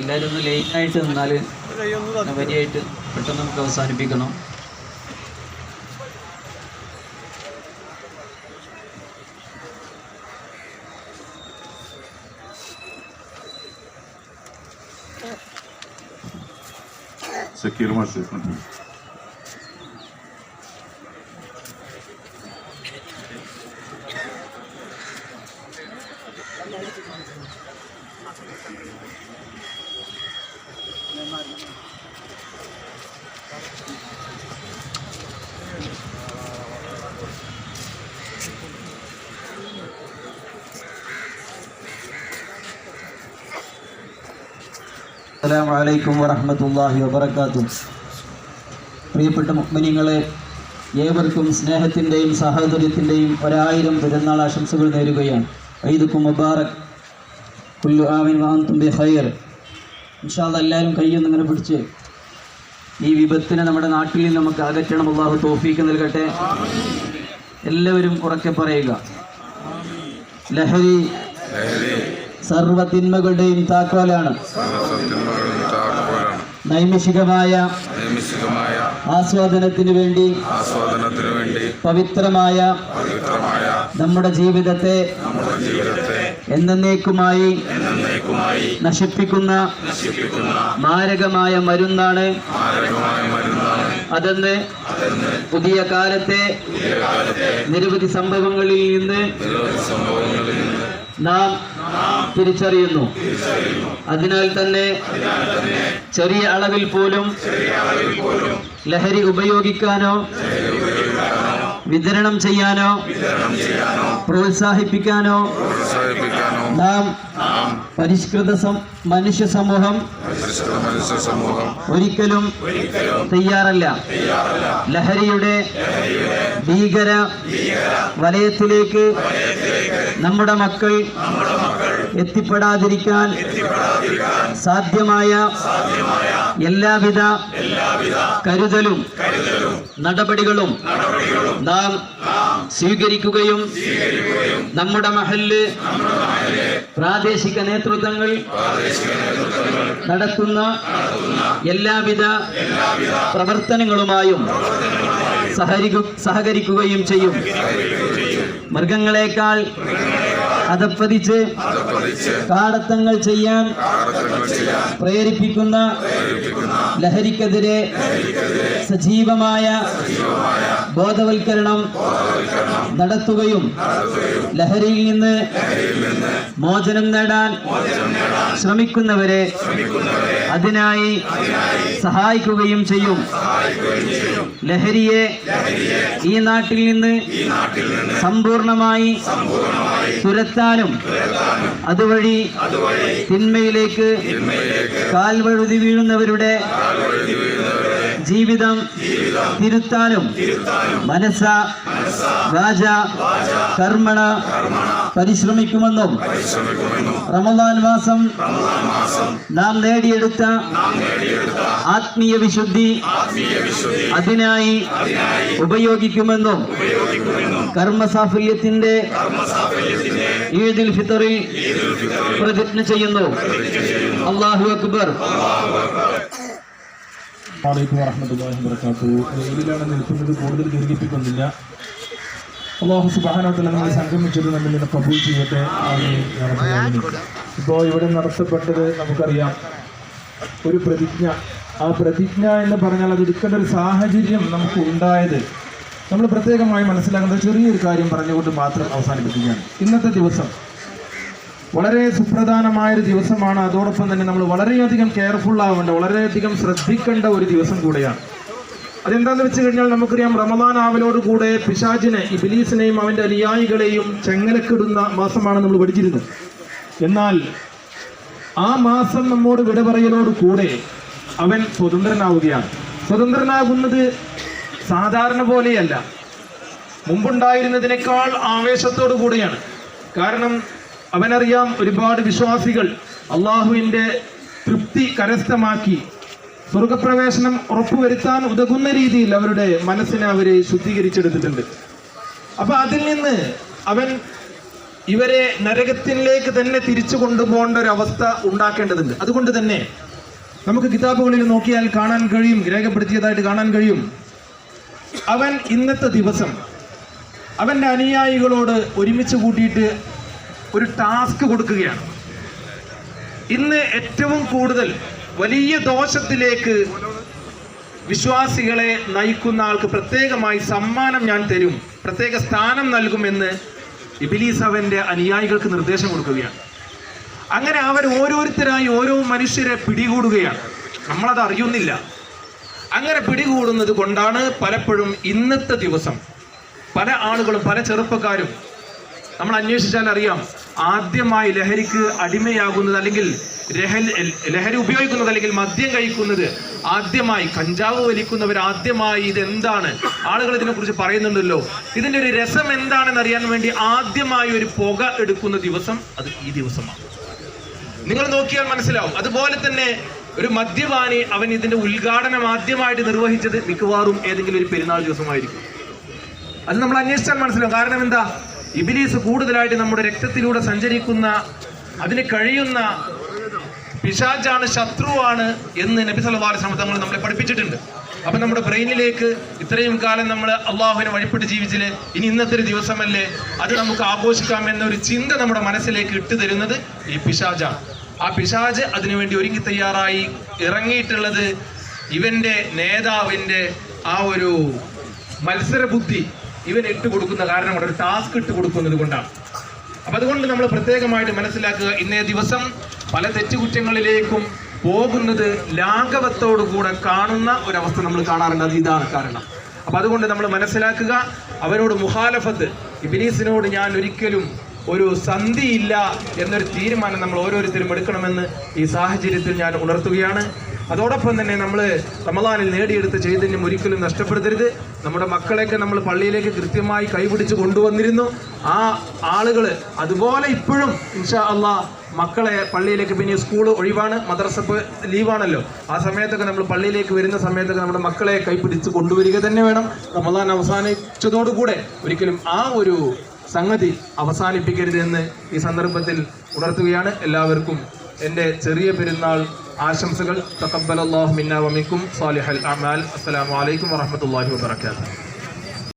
എല്ലാവരും ഒന്ന് ലേറ്റായിട്ട് നിന്നാൽ വരിയായിട്ട് പെട്ടെന്ന് നമുക്ക് അവസാനിപ്പിക്കണം. സക്കീർ മാസ്റ്റർ അസ്സലാമു അലൈക്കും വറഹ്മത്തുള്ളാഹി വബറകാതുഹു. പ്രിയപ്പെട്ട മുഅ്മിനീങ്ങളെ ഏവർക്കും സ്നേഹത്തിന്റെയും സാഹോദര്യത്തിന്റെയും ഒരായിരം പെരുന്നാൾ ആശംസകൾ നേരുകയാണ്. ഐദുക്കും മുബാറക്. കുല്ലു ആമിൻ വാന്തും ബി ഖൈർ ഇൻഷാല്ല എല്ലാവരും കയ്യൊന്നും ഇങ്ങനെ പിടിച്ച് ഈ വിപത്തിനെ നമ്മുടെ നാട്ടിൽ നിന്ന് നമുക്ക് അകറ്റണം. അള്ളാഹു തോഫീക്ക് നൽകട്ടെ. എല്ലാവരും ഉറക്കെ പറയുക. ലഹരി സർവതിന്മകളുടെയും താക്കോലാണ്. നൈമിഷികമായ നൈമിഷികമായ ആസ്വാദനത്തിന് വേണ്ടി ആസ്വാദനത്തിനു വേണ്ടി പവിത്രമായ പവിത്രമായ നമ്മുടെ ജീവിതത്തെ നമ്മുടെ ജീവിതത്തെ എന്നേക്കുമായി നശിപ്പിക്കുന്ന മാരകമായ മരുന്നാണ് അതെന്ന് പുതിയ കാലത്തെ നിരവധി സംഭവങ്ങളിൽ നിന്ന് നാം തിരിച്ചറിയുന്നു. അതിനാൽ തന്നെ ചെറിയ അളവിൽ പോലും ലഹരി ഉപയോഗിക്കാനോ വിതരണം ചെയ്യാനോ പ്രോത്സാഹിപ്പിക്കാനോ നാം പരിഷ്കൃത മനുഷ്യ സമൂഹം ഒരിക്കലും തയ്യാറല്ല. ലഹരിയുടെ ഭീകര വലയത്തിലേക്ക് നമ്മുടെ മക്കൾ എത്തിപ്പെടാതിരിക്കാൻ സാധ്യമായ എല്ലാവിധ കരുതലും നടപടികളും നാം സ്വീകരിക്കുകയും നമ്മുടെ മഹൽ പ്രാദേശിക നേതൃത്വങ്ങൾ നടത്തുന്ന എല്ലാവിധ പ്രവർത്തനങ്ങളുമായും സഹകരിക്കുകയും ചെയ്യും. മൃഗങ്ങളെക്കാൾ അതപ്പതിച്ച് പതിച്ച് കാടത്തങ്ങൾ ചെയ്യാൻ പ്രേരിപ്പിക്കുന്ന ലഹരിക്കെതിരെ സജീവമായ ബോധവൽക്കരണം നടത്തുകയും ലഹരിയിൽ നിന്ന് മോചനം നേടാൻ ശ്രമിക്കുന്നവരെ അതിനായി സഹായിക്കുകയും ചെയ്യും. ലഹരിയെ ഈ നാട്ടിൽ നിന്ന് സമ്പൂർണമായി തുരത്താനും അതുവഴി തിന്മയിലേക്ക് കാൽവഴുതി വീഴുന്നവരുടെ ജീവിതം തിരുത്താനും മനസ്സ രാജ കർമ്മണ പരിശ്രമിക്കുമെന്നും റമദാൻ മാസം നാം നേടിയെടുത്ത ആത്മീയ വിശുദ്ധി അതിനായി ഉപയോഗിക്കുമെന്നും കർമ്മസാഫല്യത്തിന്റെ ഈദുൽ ഫിത്തറിൽ പ്രതിജ്ഞ ചെയ്യുന്നു. അള്ളാഹു അക്ബർ. വലൈക്കും വറഹമത്തല്ലാഹി വബറകാതുഹു. ഇതിലാണ് നിൽക്കുന്നത് കൂടുതൽ ദീർഘിപ്പിക്കുന്നില്ല അള്ളാഹു സുബാനോത്തല നമ്മൾ സംഗമിച്ചത് നമ്മൾ ഇങ്ങനെ കബൂൾ ചെയ്യട്ടെ. ഇപ്പോൾ ഇവിടെ നടത്തപ്പെട്ടത് നമുക്കറിയാം. ഒരു പ്രതിജ്ഞ. ആ പ്രതിജ്ഞ എന്ന് പറഞ്ഞാൽ അത് എടുക്കേണ്ട ഒരു സാഹചര്യം നമുക്ക് ഉണ്ടായത്. നമ്മൾ പ്രത്യേകമായി മനസ്സിലാക്കേണ്ട ചെറിയൊരു കാര്യം പറഞ്ഞുകൊണ്ട് മാത്രം അവസാനിപ്പിക്കുകയാണ്. ഇന്നത്തെ ദിവസം വളരെ സുപ്രധാനമായ ഒരു ദിവസമാണ്. അതോടൊപ്പം തന്നെ നമ്മൾ വളരെയധികം കെയർഫുൾ ആവേണ്ട വളരെയധികം ശ്രദ്ധിക്കേണ്ട ഒരു ദിവസം കൂടെയാണ്. അതെന്താന്ന് വെച്ച് കഴിഞ്ഞാൽ നമുക്കറിയാം റമദാൻ ആവലോടുകൂടെ പിശാചിനെ ഇബിലീസിനെയും അവന്റെ അനുയായികളെയും ചെങ്ങലക്കിടുന്ന മാസമാണ് നമ്മൾ പഠിച്ചിരുന്നത്. എന്നാൽ ആ മാസം നമ്മോട് വിട കൂടെ അവൻ സ്വതന്ത്രനാവുകയാണ്. സ്വതന്ത്രനാകുന്നത് സാധാരണ പോലെയല്ല. മുമ്പുണ്ടായിരുന്നതിനേക്കാൾ ആവേശത്തോടു കൂടിയാണ്. കാരണം അവനറിയാം ഒരുപാട് വിശ്വാസികൾ അള്ളാഹുവിന്റെ തൃപ്തി കരസ്ഥമാക്കി. സ്വർഗപ്രവേശനം ഉറപ്പുവരുത്താൻ ഉതകുന്ന രീതിയിൽ അവരുടെ മനസ്സിനെ അവരെ ശുദ്ധീകരിച്ചെടുത്തിട്ടുണ്ട്. അപ്പൊ അതിൽ നിന്ന് അവൻ ഇവരെ നരകത്തിലേക്ക് തന്നെ തിരിച്ചു കൊണ്ടുപോകേണ്ട ഒരു അവസ്ഥ ഉണ്ടാക്കേണ്ടതുണ്ട്. അതുകൊണ്ട് തന്നെ നമുക്ക് കിതാബുകളിൽ നോക്കിയാൽ കാണാൻ കഴിയും രേഖപ്പെടുത്തിയതായിട്ട് കാണാൻ കഴിയും. അവൻ ഇന്നത്തെ ദിവസം അവന്റെ അനുയായികളോട് ഒരുമിച്ച് കൂട്ടിയിട്ട് ഒരു ടാസ്ക് കൊടുക്കുകയാണ്. ഇന്ന് ഏറ്റവും കൂടുതൽ വലിയ ദോഷത്തിലേക്ക് വിശ്വാസികളെ നയിക്കുന്ന ആൾക്ക് പ്രത്യേകമായി സമ്മാനം ഞാൻ തരും പ്രത്യേക സ്ഥാനം നൽകുമെന്ന് ഇബിലീസ് അവന്റെ അനുയായികൾക്ക് നിർദ്ദേശം കൊടുക്കുകയാണ്. അങ്ങനെ അവർ ഓരോരുത്തരായി ഓരോ മനുഷ്യരെ പിടികൂടുകയാണ്. നമ്മളത് അറിയുന്നില്ല. അങ്ങനെ പിടികൂടുന്നത് കൊണ്ടാണ് പലപ്പോഴും ഇന്നത്തെ ദിവസം പല ആളുകളും പല ചെറുപ്പക്കാരും നമ്മൾ അന്വേഷിച്ചാൽ അറിയാം ആദ്യമായി ലഹരിക്ക് അടിമയാകുന്നത് അല്ലെങ്കിൽ ലഹരി ഉപയോഗിക്കുന്നത് അല്ലെങ്കിൽ മദ്യം കഴിക്കുന്നത് ആദ്യമായി കഞ്ചാവ് വലിക്കുന്നവർ ആദ്യമായി ഇതെന്താണ്? ആളുകൾ ഇതിനെക്കുറിച്ച് പറയുന്നുണ്ടല്ലോ. ഇതിന്റെ ഒരു രസം എന്താണെന്ന് അറിയാൻ വേണ്ടി ആദ്യമായി ഒരു പുക എടുക്കുന്ന ദിവസം അത് ഈ ദിവസമാണ്. നിങ്ങൾ നോക്കിയാൽ മനസ്സിലാവും. അതുപോലെ തന്നെ ഒരു മദ്യപാനി അവൻ ഇതിന്റെ ഉദ്ഘാടനം ആദ്യമായിട്ട് നിർവഹിച്ചത് മിക്കവാറും ഏതെങ്കിലും ഒരു പെരുന്നാൾ ദിവസമായിരിക്കും. അത് നമ്മൾ അന്വേഷിച്ചാൽ മനസ്സിലാവും. കാരണം എന്താ? ഇബിലീസ് കൂടുതലായിട്ട് നമ്മുടെ രക്തത്തിലൂടെ സഞ്ചരിക്കുന്ന അതിന് കഴിയുന്ന പിശാജാണ് ശത്രുവാണ് എന്ന് നബി സല്ലല്ലാഹു അലൈഹി തങ്ങൾ നമ്മളെ പഠിപ്പിച്ചിട്ടുണ്ട്. അപ്പൊ നമ്മുടെ ബ്രെയിനിലേക്ക് ഇത്രയും കാലം നമ്മൾ അള്ളാഹുവിനെ വഴിപ്പെട്ട് ജീവിച്ചില്ലേ? ഇനി ഇന്നത്തെ ഒരു ദിവസമല്ലേ? അത് നമുക്ക് ആഘോഷിക്കാം എന്നൊരു ചിന്ത നമ്മുടെ മനസ്സിലേക്ക് ഇട്ടു തരുന്നത് ഈ പിശാജാണ്. ആ പിശാജ് അതിനുവേണ്ടി ഒരുങ്ങി തയ്യാറായി ഇറങ്ങിയിട്ടുള്ളത് ഇവന്റെ നേതാവിന്റെ ആ ഒരു മത്സര ബുദ്ധി ഇവൻ ഇട്ട് കൊടുക്കുന്ന കാരണം കൊണ്ട് ഒരു ടാസ്ക് ഇട്ട് കൊടുക്കുന്നത് കൊണ്ടാണ്. അപ്പൊ അതുകൊണ്ട് നമ്മൾ പ്രത്യേകമായിട്ട് മനസ്സിലാക്കുക ഇന്നേ ദിവസം പല തെറ്റുകുറ്റങ്ങളിലേക്കും പോകുന്നത് ലാഘവത്തോടുകൂടെ കാണുന്ന ഒരവസ്ഥ നമ്മൾ കാണാറുണ്ട്. അത് ഇതാണ് കാരണം. അപ്പൊ അതുകൊണ്ട് നമ്മൾ മനസ്സിലാക്കുക അവരോട് മുഹാലഫത്ത് ഇബിലീസിനോട് ഞാൻ ഒരിക്കലും ഒരു സന്ധിയില്ല എന്നൊരു തീരുമാനം നമ്മൾ ഓരോരുത്തരും എടുക്കണമെന്ന് ഈ സാഹചര്യത്തിൽ ഞാൻ ഉണർത്തുകയാണ്. അതോടൊപ്പം തന്നെ നമ്മൾ റമദാനിൽ നേടിയെടുത്ത ചൈതന്യം ഒരിക്കലും നഷ്ടപ്പെടുത്തരുത്. നമ്മുടെ മക്കളെയൊക്കെ നമ്മൾ പള്ളിയിലേക്ക് കൃത്യമായി കൈപിടിച്ച് കൊണ്ടുവന്നിരുന്നു. ആ ആളുകൾ അതുപോലെ ഇപ്പോഴും ഇൻഷാ അള്ളാ മക്കളെ പള്ളിയിലേക്ക് പിന്നെ സ്കൂൾ ഒഴിവാണ് മദ്രസ ലീവാണല്ലോ. ആ സമയത്തൊക്കെ നമ്മൾ പള്ളിയിലേക്ക് വരുന്ന സമയത്തൊക്കെ നമ്മുടെ മക്കളെ കൈപിടിച്ച് കൊണ്ടുവരിക തന്നെ വേണം. റമദാൻ അവസാനിച്ചതോടുകൂടെ ഒരിക്കലും ആ ഒരു സംഗതി അവസാനിപ്പിക്കരുതെന്ന് ഈ സന്ദർഭത്തിൽ ഉണർത്തുകയാണ്. എല്ലാവർക്കും എന്റെ ചെറിയ പെരുന്നാൾ ആശംസകൾ തക്കബൽ അള്ളാഹു മിന്ന വമിക്കും സാലിഹൽ അമാൽ അസ്സലാമു അലൈക്കും വറഹമത്തല്ലാഹി വബർക്കാത്തു